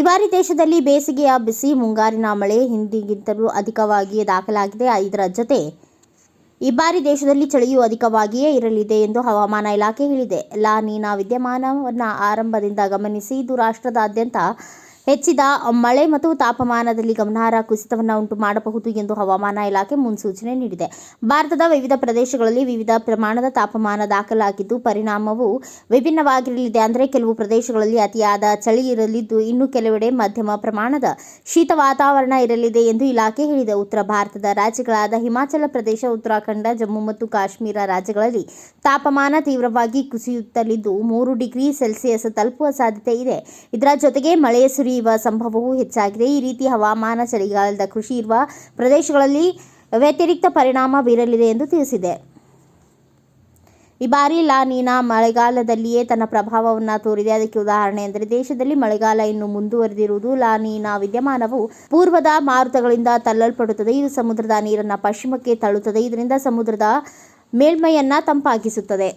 ಬಾರಿ ದೇಶದಲ್ಲಿ ಬೇಸಿಗೆಯ ಬಿಸಿ ಮುಂಗಾರಿನ ಮಳೆ ಹಿಂದಿಗಿಂತಲೂ ಅಧಿಕವಾಗಿಯೇ ದಾಖಲಾಗಿದೆ. ಇದರ ಜೊತೆ ಈ ಬಾರಿ ದೇಶದಲ್ಲಿ ಚಳಿಯೂ ಅಧಿಕವಾಗಿಯೇ ಇರಲಿದೆ ಎಂದು ಹವಾಮಾನ ಇಲಾಖೆ ಹೇಳಿದೆ. ಲಾ ನೀನಾ ವಿದ್ಯಮಾನವನ್ನು ಆರಂಭದಿಂದ ಗಮನಿಸಿ, ಇದು ರಾಷ್ಟ್ರದಾದ್ಯಂತ ಹೆಚ್ಚಿದ ಮಳೆ ಮತ್ತು ತಾಪಮಾನದಲ್ಲಿ ಗಮನಾರ್ಹ ಕುಸಿತವನ್ನು ಉಂಟು ಮಾಡಬಹುದು ಎಂದು ಹವಾಮಾನ ಇಲಾಖೆ ಮುನ್ಸೂಚನೆ ನೀಡಿದೆ. ಭಾರತದ ವಿವಿಧ ಪ್ರದೇಶಗಳಲ್ಲಿ ವಿವಿಧ ಪ್ರಮಾಣದ ತಾಪಮಾನ ದಾಖಲಾಗಿದ್ದು, ಪರಿಣಾಮವು ವಿಭಿನ್ನವಾಗಿರಲಿದೆ. ಅಂದರೆ ಕೆಲವು ಪ್ರದೇಶಗಳಲ್ಲಿ ಅತಿಯಾದ ಚಳಿ ಇರಲಿದ್ದು, ಇನ್ನು ಕೆಲವೆಡೆ ಮಧ್ಯಮ ಪ್ರಮಾಣದ ಶೀತ ವಾತಾವರಣ ಇರಲಿದೆ ಎಂದು ಇಲಾಖೆ ಹೇಳಿದೆ. ಉತ್ತರ ಭಾರತದ ರಾಜ್ಯಗಳಾದ ಹಿಮಾಚಲ ಪ್ರದೇಶ, ಉತ್ತರಾಖಂಡ, ಜಮ್ಮು ಮತ್ತು ಕಾಶ್ಮೀರ ರಾಜ್ಯಗಳಲ್ಲಿ ತಾಪಮಾನ ತೀವ್ರವಾಗಿ ಕುಸಿಯುತ್ತಲಿದ್ದು, ಮೂರು ಡಿಗ್ರಿ ಸೆಲ್ಸಿಯಸ್ ತಲುಪುವ ಸಾಧ್ಯತೆ ಇದೆ. ಇದರ ಜೊತೆಗೆ ಮಳೆ ಸುರಿಯುವ ಸಂಭವವೂ ಹೆಚ್ಚಾಗಿದೆ. ಈ ರೀತಿ ಹವಾಮಾನ ಚಳಿಗಾಲದ ಕೃಷಿ ಇರುವ ಪ್ರದೇಶಗಳಲ್ಲಿ ವ್ಯತಿರಿಕ್ತ ಪರಿಣಾಮ ಬೀರಲಿದೆ ಎಂದು ತಿಳಿಸಿದೆ. ಈ ಬಾರಿ ಲಾ ನೀನಾ ಮಳೆಗಾಲದಲ್ಲಿಯೇ ತನ್ನ ಪ್ರಭಾವವನ್ನು ತೋರಿದೆ. ಅದಕ್ಕೆ ಉದಾಹರಣೆ ಎಂದರೆ, ದೇಶದಲ್ಲಿ ಮಳೆಗಾಲ ಇನ್ನು ಮುಂದುವರೆದಿರುವುದು ಲಾ ನೀನಾ ವಿದ್ಯಮಾನವು ಪೂರ್ವದ ಮಾರುತಗಳಿಂದ ತಳ್ಳಲ್ಪಡುತ್ತದೆ. ಇದು ಸಮುದ್ರದ ನೀರನ್ನು ಪಶ್ಚಿಮಕ್ಕೆ ತಳ್ಳುತ್ತದೆ. ಇದರಿಂದ ಸಮುದ್ರದ ಮೇಲ್ಮೈಯನ್ನು ತಂಪಾಗಿಸುತ್ತದೆ.